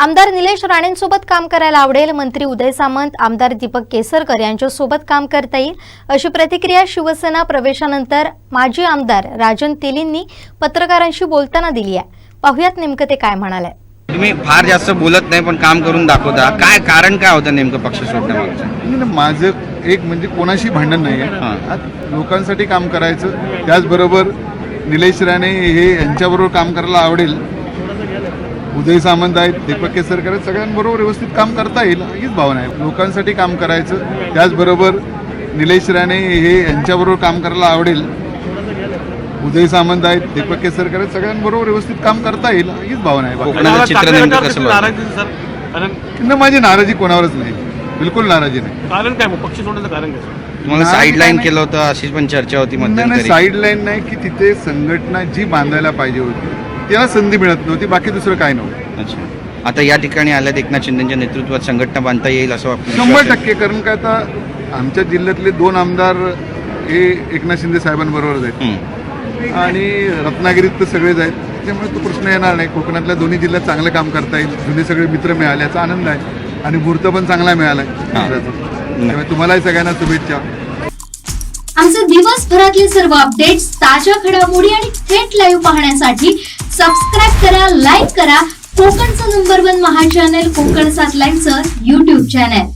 आमदार निलेश राणेंसोबत काम करायला आवडेल. मंत्री उदय सामंत आमदार दीपक केसरकर यांच्यासोबत काम करता येईल. अशी प्रतिक्रिया शिवसेना प्रवेशानंतर माजी आमदार राजन तेलींनी पत्रकारांशी बोलताना दिली आहे. पाहुयात नेमकं ते काय म्हणाले. तुम्ही फार जास्त बोलत नाही पण काम करून दाखवता. काय कारण काय होतं नेमकं पक्ष सोडण्यामागचं माझं एक म्हणजे कोणाशी भांडण नाही हां. आहे लोकांसाठी काम करायचं त्याचबरोबर निलेश राणे हे यांच्याबरोबर काम करायला आवडेल. उदय सामंत आहेत दीपक केसरकर आहेत सगळ्यांबरोबर व्यवस्थित काम करता येईल हीच भावना आहे. लोकांसाठी काम करायचं त्याचबरोबर निलेश राणे हे यांच्याबरोबर काम करायला आवडेल. उदय सामंत आहेत दीपक केसरकर आहेत सगळ्यांबरोबर व्यवस्थित काम करता येईल हीच भावना आहे. माझी नाराजी कोणावरच नाही. बिलकुल नाराजी नाही. कारण काय पक्ष सोडण्याचं कारण काय? तुम्हाला नाही, साईडलाईन नाही. केलं होतं अशीच पण चर्चा होती साईड लाईन नाही की तिथे संघटना जी बांधायला पाहिजे होती त्याला संधी मिळत नव्हती बाकी दुसरं काय नव्हतं. अच्छा. आता या ठिकाणी आल्यात एकनाथ शिंदेच्या नेतृत्वात संघटना बांधता येईल असं वाटतं शंभर टक्के कारण काय आता आमच्या जिल्ह्यातले दोन आमदार हे एकनाथ शिंदे साहेबांबरोबरच आहेत. आणि रत्नागिरीत तर सगळेच आहेत. त्यामुळे तो प्रश्न येणार नाही. कोकणातल्या दोन्ही जिल्ह्यात चांगलं काम करता येईल. जुने सगळे मित्र मिळाले याचा आनंद आहे. आणि मुहूर्त पण चांगला मिळाला आहे त्यामुळे तुम्हालाही सगळ्यांना शुभेच्छा. आमचे दिवसभरातले सर्व अपडेट्स ताज्या घडामोडी आणि थेट लाईव्ह पाहण्यासाठी सबस्क्राईब करा लाईक करा. कोकणचं number one Maha channel Konkan सात लाईनचं युट्यूब चॅनल